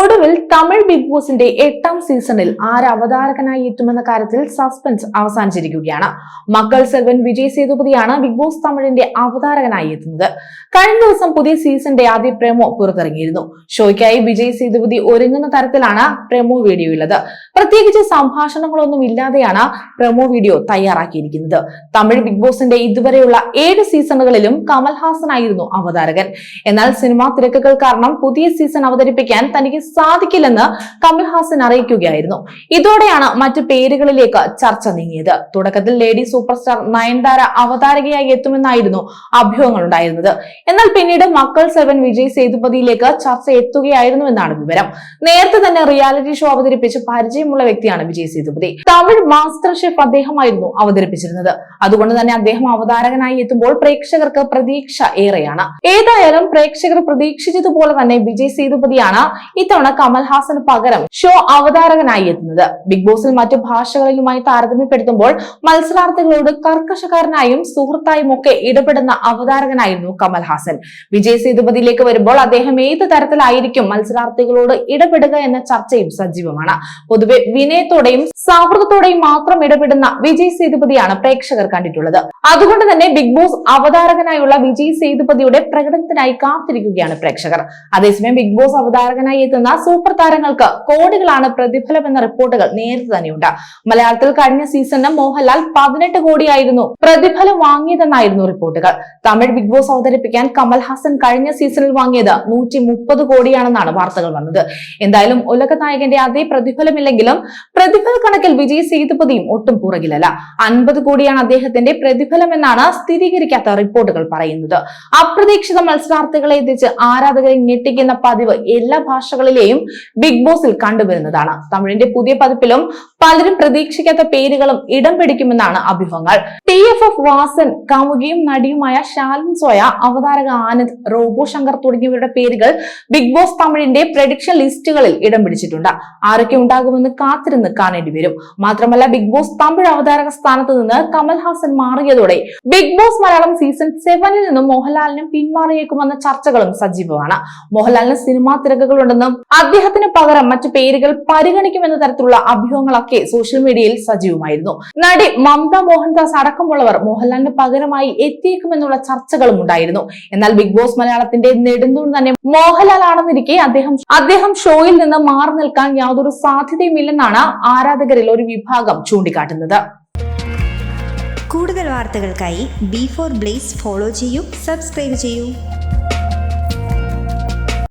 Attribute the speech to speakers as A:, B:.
A: ഒടുവിൽ തമിഴ് ബിഗ് ബോസിന്റെ എട്ടാം സീസണിൽ ആര് അവതാരകനായി എത്തുമെന്ന കാര്യത്തിൽ സസ്പെൻസ് അവസാനിച്ചിരിക്കുകയാണ്. മക്കൾ സെൽവൻ വിജയ് സേതുപതിയാണ് ബിഗ് ബോസ് തമിഴിന്റെ അവതാരകനായി എത്തുന്നത്. കഴിഞ്ഞ ദിവസം പുതിയ സീസണിന്റെ ആദ്യ പ്രേമോ പുറത്തിറങ്ങിയിരുന്നു. ഷോയ്ക്കായി വിജയ് സേതുപതി ഒരുങ്ങുന്ന തരത്തിലാണ് പ്രേമോ വീഡിയോ ഉള്ളത്. പ്രത്യേകിച്ച് സംഭാഷണങ്ങളൊന്നും ഇല്ലാതെയാണ് പ്രേമോ വീഡിയോ തയ്യാറാക്കിയിരിക്കുന്നത്. തമിഴ് ബിഗ് ബോസിന്റെ ഇതുവരെയുള്ള ഏഴ് സീസണുകളിലും കമൽഹാസനായിരുന്നു അവതാരകൻ. എന്നാൽ സിനിമാ തിരക്കുകൾ കാരണം പുതിയ സീസൺ അവതരിപ്പിക്കാൻ തനിക്ക് സാധിക്കില്ലെന്ന് കമൽഹാസൻ അറിയിക്കുകയായിരുന്നു. ഇതോടെയാണ് മറ്റു പേരുകളിലേക്ക് ചർച്ച നീങ്ങിയത്. തുടക്കത്തിൽ ലേഡി സൂപ്പർ സ്റ്റാർ നയൻതാര അവതാരകയായി എത്തുമെന്നായിരുന്നു അഭ്യൂഹങ്ങൾ ഉണ്ടായിരുന്നത്. എന്നാൽ പിന്നീട് മക്കൾ സെവൻ വിജയ് സേതുപതിയിലേക്ക് ചർച്ച എത്തുകയായിരുന്നുവെന്നാണ് വിവരം. നേരത്തെ തന്നെ റിയാലിറ്റി ഷോ അവതരിപ്പിച്ച് പരിചയമുള്ള വ്യക്തിയാണ് വിജയ് സേതുപതി. തമിഴ് മാസ്റ്റർ ഷെഫ് അദ്ദേഹമായിരുന്നു അവതരിപ്പിച്ചിരുന്നത്. അതുകൊണ്ട് തന്നെ അദ്ദേഹം അവതാരകനായി എത്തുമ്പോൾ പ്രേക്ഷകർക്ക് പ്രതീക്ഷ ഏറെയാണ്. ഏതായാലും പ്രേക്ഷകർ പ്രതീക്ഷിച്ചതുപോലെ തന്നെ വിജയ് സേതുപതിയാണ് ഇത്തവണ കമൽഹാസന് പകരം ഷോ അവതാരകനായി എത്തുന്നത്. ബിഗ് ബോസിൽ മറ്റു ഭാഷകളിലുമായി താരതമ്യപ്പെടുത്തുമ്പോൾ മത്സരാർത്ഥികളോട് കർക്കശക്കാരനായും സുഹൃത്തായും ഒക്കെ ഇടപെടുന്ന അവതാരകനായിരുന്നു കമൽഹാസൻ. വിജയ് സേതുപതിയിലേക്ക് വരുമ്പോൾ അദ്ദേഹം ഏത് തരത്തിലായിരിക്കും മത്സരാർത്ഥികളോട് ഇടപെടുക എന്ന ചർച്ചയും സജീവമാണ്. പൊതുവെ വിനയത്തോടെയും സൗഹൃദത്തോടെയും മാത്രം ഇടപെടുന്ന വിജയ് സേതുപതിയാണ് പ്രേക്ഷകർ കണ്ടിട്ടുള്ളത്. അതുകൊണ്ട് തന്നെ ബിഗ് ബോസ് അവതാരകനായുള്ള വിജയ് സേതുപതിയുടെ പ്രകടനത്തിനായി കാത്തിരിക്കുകയാണ് പ്രേക്ഷകർ. അതേസമയം ബിഗ് ബോസ് അവതാരകനായി എത്തുന്ന സൂപ്പർ താരങ്ങൾക്ക് കോടികളാണ് പ്രതിഫലം എന്ന റിപ്പോർട്ടുകൾ നേരത്തെ തന്നെയുണ്ട്. മലയാളത്തിൽ കഴിഞ്ഞ സീസണിന് മോഹൻലാൽ പതിനെട്ട് കോടിയായിരുന്നു പ്രതിഫലം വാങ്ങിയതെന്നായിരുന്നു റിപ്പോർട്ടുകൾ. തമിഴ് ബിഗ് ബോസ് അവതരിപ്പിക്കാൻ കമൽഹാസൻ കഴിഞ്ഞ സീസണിൽ വാങ്ങിയത് നൂറ്റി മുപ്പത് കോടിയാണെന്നാണ് വാർത്തകൾ വന്നത്. എന്തായാലും ഉലക നായകന്റെ അതേ പ്രതിഫലമില്ലെങ്കിലും പ്രതിഫല കണക്കിൽ വിജയ് സേതുപതിയും ഒട്ടും പുറകിലല്ല. അൻപത് കോടിയാണ് അദ്ദേഹത്തിന്റെ പ്രതിഫലം എന്നാണ് സ്ഥിരീകരിക്കാത്ത റിപ്പോർട്ടുകൾ പറയുന്നത്. അപ്രതീക്ഷിത മത്സരാർത്ഥികളെ എത്തിച്ച് ആരാധകരെ ഞെട്ടിക്കുന്ന പതിവ് എല്ലാ ഭാഷകളിലെയും ബിഗ് ബോസിൽ കണ്ടുവരുന്നതാണ്. തമിഴിന്റെ പുതിയ പതിപ്പിലും പലരും പ്രതീക്ഷിക്കാത്ത പേരുകളും ഇടം പിടിക്കുമെന്നാണ് അഭ്യൂഹങ്ങൾ ടി എഫ് എഫ് വാസൻ കാമുകിയും നടിയുമായ ശാലിൻ സോയ അവതാരക ആനന്ദ് റോബോ ശങ്കർ തുടങ്ങിയവരുടെ പേരുകൾ ബിഗ് ബോസ് തമിഴിന്റെ പ്രഡിക്ഷൻ ലിസ്റ്റുകളിൽ ഇടം പിടിച്ചിട്ടുണ്ട്. ആരൊക്കെ ഉണ്ടാകുമെന്ന് കാത്തിരുന്ന് കാണേണ്ടി വരും. മാത്രമല്ല ബിഗ് ബോസ് തമിഴ് അവതാരക സ്ഥാനത്ത് നിന്ന് കമൽഹാസൻ മാറിയതോടെ ബിഗ് ബോസ് മലയാളം സീസൺ സെവനിൽ നിന്നും മോഹൻലാലിനും പിന്മാറിയേക്കുമെന്ന ചർച്ചകളും സജീവമാണ്. മോഹൻലാലിന് സിനിമാ തിരക്കുകളുണ്ടെന്നും അദ്ദേഹത്തിന് പകരം മറ്റു പേരുകൾ പരിഗണിക്കുമെന്ന തരത്തിലുള്ള അഭ്യൂഹങ്ങളൊക്കെ സോഷ്യൽ മീഡിയയിൽ സജീവമായിരുന്നു. നടി മമത മോഹൻദാസ് അടക്കമുള്ളവർ മോഹൻലാലിന് പകരമായി എത്തിയേക്കുമെന്നുള്ള ചർച്ചകളും ഉണ്ടായിരുന്നു. എന്നാൽ ബിഗ് ബോസ് മലയാളത്തിന്റെ നെടുന്തൂൺ തന്നെ മോഹൻലാൽ ആണെന്നിരിക്കെ അദ്ദേഹം അദ്ദേഹം ഷോയിൽ നിന്ന് മാറി നിൽക്കാൻ യാതൊരു സാധ്യതയുമില്ലെന്നാണ് ആരാധകരിൽ ഒരു വിഭാഗം ചൂണ്ടിക്കാട്ടുന്നത്.
B: കൂടുതൽ വാർത്തകൾക്കായി ബി ഫോർ ബ്ലേസ് ഫോളോ ചെയ്യൂ സബ്സ്ക്രൈബ് ചെയ്യൂ.